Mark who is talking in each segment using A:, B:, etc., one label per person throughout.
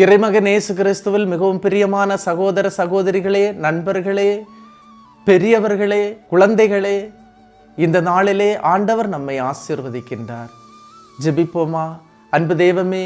A: இறைமகன் இயேசு கிறிஸ்துவில் மிகவும் பிரியமான சகோதர சகோதரிகளே நண்பர்களே பெரியவர்களே குழந்தைகளே இந்த நாளிலே ஆண்டவர் நம்மை ஆசீர்வதிக்கின்றார். ஜெபிப்போமா? அன்பு தெய்வமே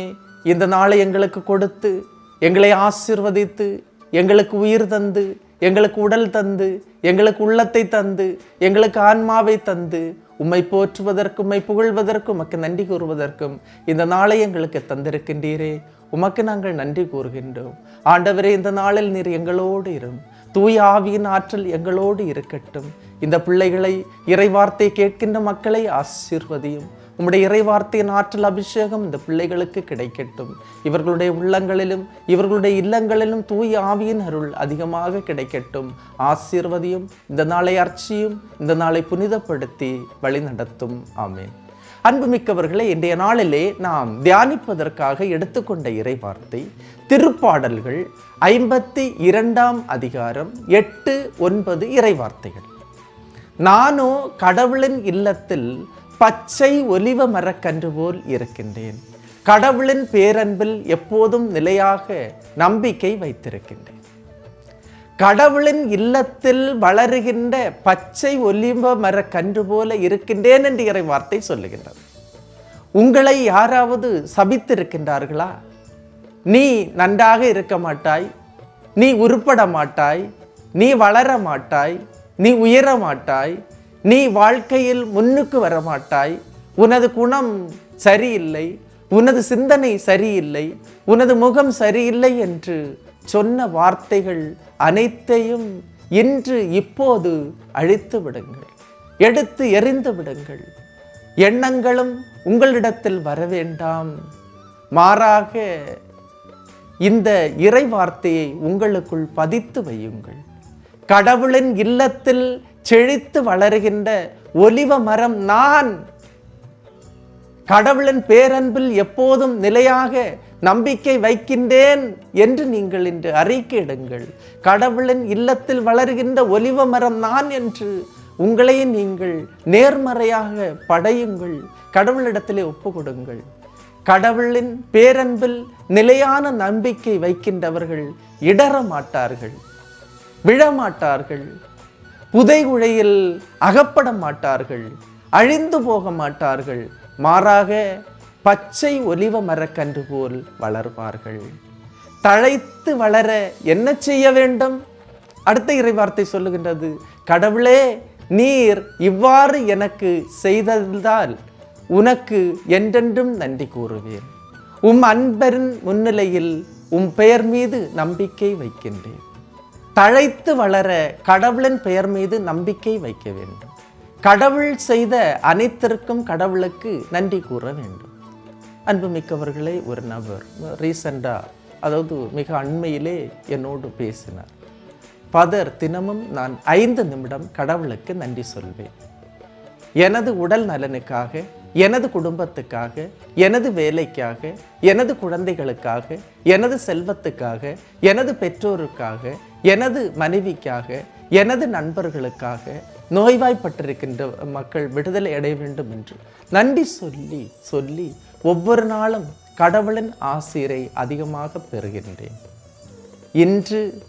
A: இந்த நாளை எங்களுக்கு கொடுத்து எங்களை ஆசீர்வதித்து எங்களுக்கு உயிர் தந்து எங்களுக்கு உடல் தந்து எங்களுக்கு உள்ளத்தை தந்து எங்களுக்கு ஆன்மாவை தந்து உம்மை போற்றுவதற்கும் உம்மை புகழ்வதற்கும் உமக்கு நன்றி கூறுவதற்கும் இந்த நாளை எங்களுக்கு தந்திருக்கின்றீரே. உமக்கு நாங்கள் நன்றி கூறுகின்றோம். ஆண்டவரே இந்த நாளில் நீர் எங்களோடு இரும். தூய ஆவியின் ஆற்றல் எங்களோடு இருக்கட்டும். இந்த பிள்ளைகளை இறைவார்த்தை கேட்கின்ற மக்களை ஆசீர்வதியும். உம்முடைய இறைவார்த்தையின் ஆற்றல் அபிஷேகம் இந்த பிள்ளைகளுக்கு கிடைக்கட்டும். இவர்களுடைய உள்ளங்களிலும் இவர்களுடைய இல்லங்களிலும் தூய ஆவியின் அருள் அதிகமாக கிடைக்கட்டும். ஆசீர்வதியும் இந்த நாளை அர்ச்சியும் இந்த நாளை புனிதப்படுத்தி வழி நடத்தும் ஆமேன். அன்புமிக்கவர்களே இன்றைய நாளிலே நாம் தியானிப்பதற்காக எடுத்துக்கொண்ட இறைவார்த்தை திருப்பாடல்கள் ஐம்பத்தி இரண்டாம் அதிகாரம் எட்டு ஒன்பது இறைவார்த்தைகள். நானோ கடவுளின் இல்லத்தில் பச்சை ஒலிவ மரக்கன்று போல் இருக்கின்றேன். கடவுளின் பேரன்பில் எப்போதும் நிலையாக நம்பிக்கை வைத்திருக்கின்றேன். கடவுளின் இல்லத்தில் வளருகின்ற பச்சை ஒலிம்ப மர மரக்கன்று போல இருக்கின்றேன் என்று இறை வார்த்தை சொல்லுகின்றது. உங்களை யாராவது சபித்திருக்கின்றார்களா? நீ நன்றாக இருக்க மாட்டாய் நீ உருப்பட மாட்டாய் நீ வளர மாட்டாய் நீ உயர மாட்டாய் நீ வாழ்க்கையில் முன்னுக்கு வர மாட்டாய் உனது குணம் சரியில்லை உனது சிந்தனை சரியில்லை உனது முகம் சரியில்லை என்று சொன்ன வார்த்தைகள் அனைத்தையும் இன்று இப்போது அழித்து விடுங்கள். எடுத்து எறிந்து விடுங்கள். எண்ணங்களும் உங்களிடத்தில் வர வேண்டாம். மாறாக இந்த இறை வார்த்தையை உங்களுக்குள் பதித்து வையுங்கள். கடவுளின் இல்லத்தில் செழித்து வளருகின்ற ஒலிவ மரம் நான் கடவுளின் பேரன்பில் எப்போதும் நிலையாக நம்பிக்கை வைக்கின்றேன் என்று நீங்கள் இன்று அறிக்கையிடுங்கள். கடவுளின் இல்லத்தில் வளர்கின்ற ஒலிவ மரம் நான் என்று உங்களை நீங்கள் நேர்மறையாக படையுங்கள். கடவுளிடத்திலே ஒப்பு கொடுங்கள் கடவுளின் பேரன்பில் நிலையான நம்பிக்கை வைக்கின்றவர்கள் இடற மாட்டார்கள் விழமாட்டார்கள் புதைகுழையில் அகப்பட மாட்டார்கள் அழிந்து போக மாட்டார்கள் மாறாக பச்சை ஒலிவ மரக்கன்று போல் வளர்வார்கள் தழைத்து வளர என்ன செய்ய வேண்டும்? அடுத்த இறைவார்த்தை சொல்லுகின்றது கடவுளே நீர் இவ்வாறு எனக்கு செய்ததால் உனக்கு என்றென்றும் நன்றி கூறுவேன். உம் அன்பரின் முன்னிலையில் உம் பெயர் மீது நம்பிக்கை வைக்கின்றேன். தழைத்து வளர கடவுளின் பெயர் மீது நம்பிக்கை வைக்க வேண்டும். கடவுள் செய்த அனைத்திற்கும் கடவுளுக்கு நன்றி கூற வேண்டும். அன்புமிக்கவர்களே ஒரு நபர் ரீசண்டாக அதாவது மிக அண்மையிலே என்னோடு பேசினார். பதர் தினமும் நான் ஐந்து நிமிடம் கடவுளுக்கு நன்றி சொல்வேன். எனது உடல் நலனுக்காக எனது குடும்பத்துக்காக எனது வேலைக்காக எனது குழந்தைகளுக்காக எனது செல்வத்துக்காக எனது பெற்றோருக்காக எனது மனைவிக்காக எனது நண்பர்களுக்காக நோய்வாய்ப்பட்டிருக்கின்ற மக்கள் விடுதலை அடைய வேண்டும் என்று நன்றி சொல்லி சொல்லி ஒவ்வொரு நாளும் கடவுளின் ஆசிரை அதிகமாக பெறுகின்றேன். இன்று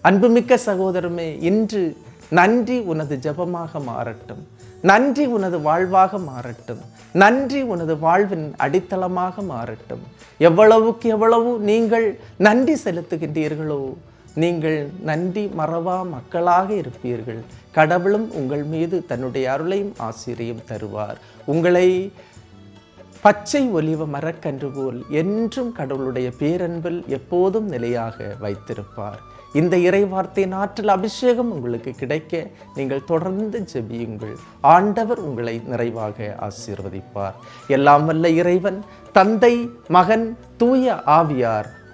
A: அன்புமிக்க சகோதரமே இன்று நன்றி உனது ஜெபமாக மாறட்டும். நன்றி உனது வாழ்வாக மாறட்டும். நன்றி உனது வாழ்வின் அடித்தளமாக மாறட்டும். எவ்வளவுக்கு எவ்வளவு நீங்கள் நன்றி செலுத்துகின்றீர்களோ நீங்கள் நன்றி மறவா மக்களாக இருப்பீர்கள். கடவுளும் உங்கள் மீது தன்னுடைய அருளையும் ஆசிரியம் தருவார். உங்களை பச்சை ஒலிவ மரக்கன்று போல் என்றும் கடவுளுடைய பேரன்பில் எப்போதும் நிலையாக வைத்திருப்பார். இந்த இறைவார்த்தையின் ஆற்றல் அபிஷேகம் உங்களுக்கு கிடைக்க நீங்கள் தொடர்ந்து ஜெபியுங்கள். ஆண்டவர் உங்களை நிறைவாக ஆசீர்வதிப்பார். எல்லாம் வல்ல இறைவன் தந்தை மகன் தூய ஆவியார்